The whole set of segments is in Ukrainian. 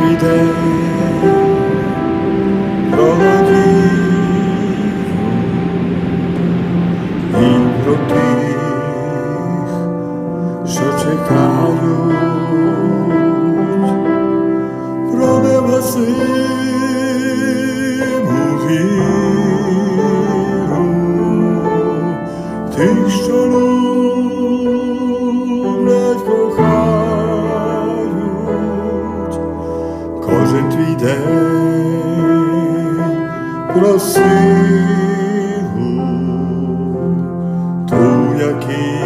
every day čekajú кожен твій день просилу, ту, який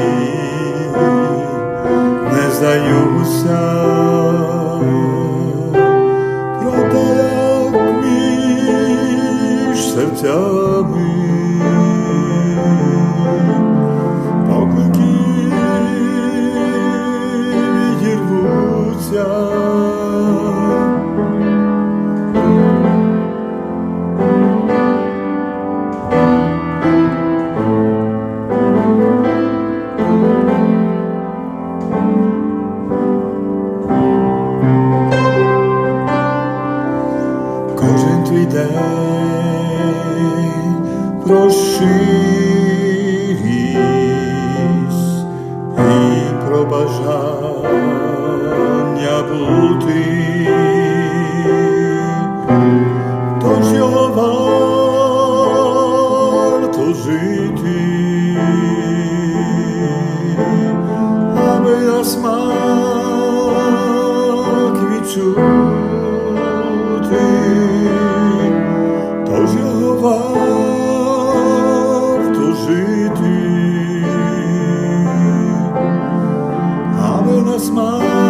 не здаюся, проте як між серцями. День прошись і про бути, тож його варто жити, аби на смак відчути, smile.